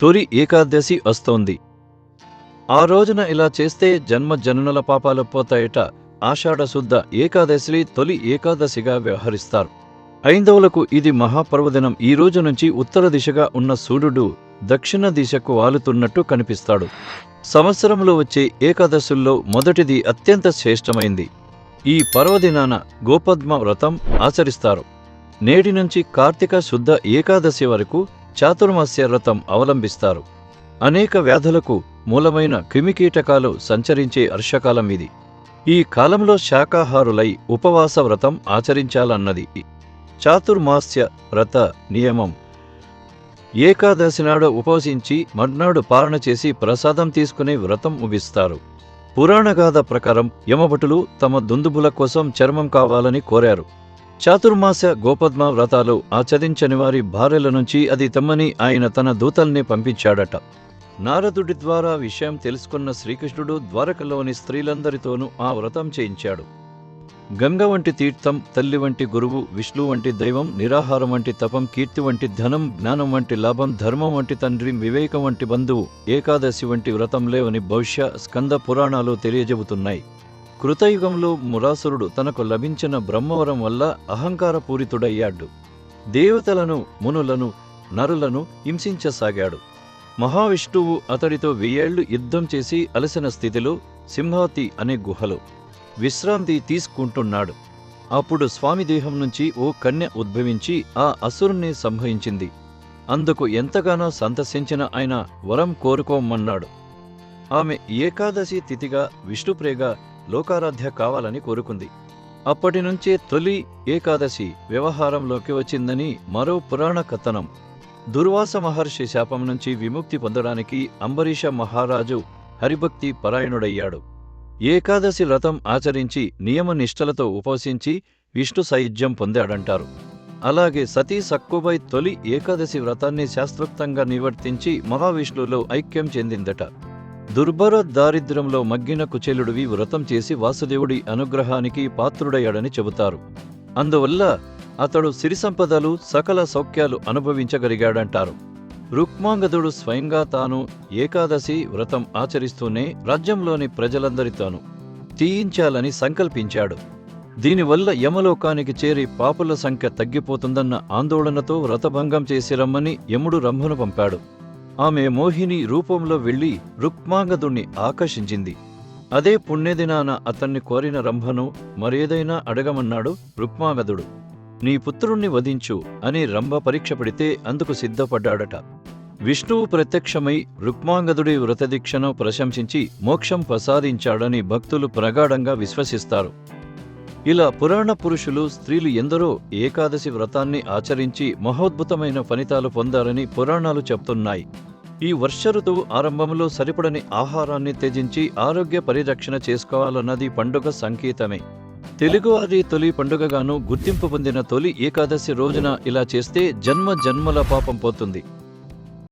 తొలి ఏకాదశి వస్తోంది. ఆ రోజున ఇలా చేస్తే జన్మ జననుల పాపాలు పోతాయట. ఆషాఢశుద్ధ ఏకాదశి తొలి ఏకాదశిగా వ్యవహరిస్తారు. ఐందవులకు ఇది మహాపర్వదినం. ఈ రోజు నుంచి ఉత్తర దిశగా ఉన్న సూర్యుడు దక్షిణ దిశకు వాలుతున్నట్టు కనిపిస్తాడు. సంవత్సరంలో వచ్చే ఏకాదశుల్లో మొదటిది అత్యంత శ్రేష్టమైంది. ఈ పర్వదినాన గోపద్మ వ్రతం ఆచరిస్తారు. నేటి నుంచి కార్తీక శుద్ధ ఏకాదశి వరకు చాతుర్మాస్య వ్రతం అవలంబిస్తారు. అనేక వ్యాధులకు మూలమైన క్రిమికీటకాలు సంచరించే వర్షకాలం ఇది. ఈ కాలంలో శాకాహారులై ఉపవాస వ్రతం ఆచరించాలన్నది. చాతుర్మాస్య వ్రత నియమం. ఏకాదశి నాడు ఉపవసించి మర్నాడు పాలన చేసి ప్రసాదం తీసుకునే వ్రతం ముగిస్తారు. పురాణగాథ ప్రకారం యమభటులు తమ దుందుబుల కోసం చర్మం కావాలని కోరారు. చాతుర్మాస గోపద్మ వ్రతాలు ఆచరించని వారి భార్యల నుంచి అది తెమ్మని ఆయన తన దూతల్ని పంపించాడట. నారదుడి ద్వారా విషయం తెలుసుకున్న శ్రీకృష్ణుడు ద్వారకలోని స్త్రీలందరితోనూ ఆ వ్రతం చేయించాడు. గంగ వంటి తీర్థం తల్లి వంటి గురువు విష్ణు వంటి దైవం నిరాహారం వంటి తపం కీర్తి వంటి ధనం జ్ఞానం వంటి లాభం ధర్మం వంటి తండ్రి వివేకం వంటి బంధువు ఏకాదశి వంటి వ్రతం లేవని భవిష్య స్కంద పురాణాలు తెలియజెబుతున్నాయి. కృతయుగంలో మురాసురుడు తనకు లభించిన బ్రహ్మవరం వల్ల అహంకారపూరితుడయ్యాడు. దేవతలను మునులను నరులను హింసించసాగాడు. మహావిష్ణువు అతడితో వెయ్యేళ్ళు యుద్ధం చేసి అలసిన స్థితిలో సింహాతి అనే గుహలో విశ్రాంతి తీసుకుంటున్నాడు. అప్పుడు స్వామి దేహం నుంచి ఓ కన్య ఉద్భవించి ఆ అసురుణ్ణి సంహరించింది. అందుకు ఎంతగానో సంతసించిన ఆయన వరం కోరుకోమన్నాడు. ఆమె ఏకాదశి తిథిగా విష్ణుప్రేగా లోకారాధ్య కావాలని కోరుకుంది. అప్పటి నుంచే తొలి ఏకాదశి వ్యవహారంలోకి వచ్చిందని మరో పురాణ కథనం. దుర్వాస మహర్షి శాపం నుంచి విముక్తి పొందడానికి అంబరీష మహారాజు హరిభక్తి పరాయణుడయ్యాడు. ఏకాదశి వ్రతం ఆచరించి నియమనిష్టలతో ఉపవసించి విష్ణు సాయుధ్యం పొందాడంటారు. అలాగే సతీ సక్కుబై తొలి ఏకాదశి వ్రతాన్ని శాస్త్రోక్తంగా నివర్తించి మహావిష్ణువులో ఐక్యం చెందిందట. దుర్భర దారిద్ర్యంలో మగ్గిన కుచేలుడివి వ్రతం చేసి వాసుదేవుడి అనుగ్రహానికి పాత్రుడయ్యాడని చెబుతారు. అందువల్ల అతడు సిరి సంపదలు సకల సౌఖ్యాలు అనుభవించగలిగాడంటారు. రుక్మాంగదుడు స్వయంగా తాను ఏకాదశి వ్రతం ఆచరిస్తూనే రాజ్యంలోని ప్రజలందరితోనూ తీయించాలని సంకల్పించాడు. దీనివల్ల యమలోకానికి చేరి పాపుల సంఖ్య తగ్గిపోతుందన్న ఆందోళనతో వ్రతభంగం చేసి రమ్మని యముడు రంభను పంపాడు. ఆమె మోహిని రూపంలో వెళ్ళి రుక్మాంగదుణ్ణి ఆకర్షించింది. అదే పుణ్యదినాన అతన్ని కోరిన రంభను మరేదైనా అడగమన్నాడు రుక్మాంగదుడు. నీ పుత్రుణ్ణి వధించు అని రంభ పరీక్ష పెడితే అందుకు సిద్ధపడ్డాడట. విష్ణువు ప్రత్యక్షమై రుక్మాంగదుడి వ్రతదీక్షను ప్రశంసించి మోక్షం ప్రసాదించాడని భక్తులు ప్రగాఢంగా విశ్వసిస్తారు. ఇలా పురాణ పురుషులు స్త్రీలు ఎందరో ఏకాదశి వ్రతాన్ని ఆచరించి మహోద్భుతమైన ఫలితాలు పొందారని పురాణాలు చెప్తున్నాయి. ఈ వర్ష ఋతువు ఆరంభంలో సరిపడని ఆహారాన్ని త్యజించి ఆరోగ్య పరిరక్షణ చేసుకోవాలన్నది పండుగ సంకేతమే. తెలుగువారి తొలి పండుగగాను గుర్తింపు పొందిన తొలి ఏకాదశి రోజున ఇలా చేస్తే జన్మ జన్మల పాపం పోతుంది.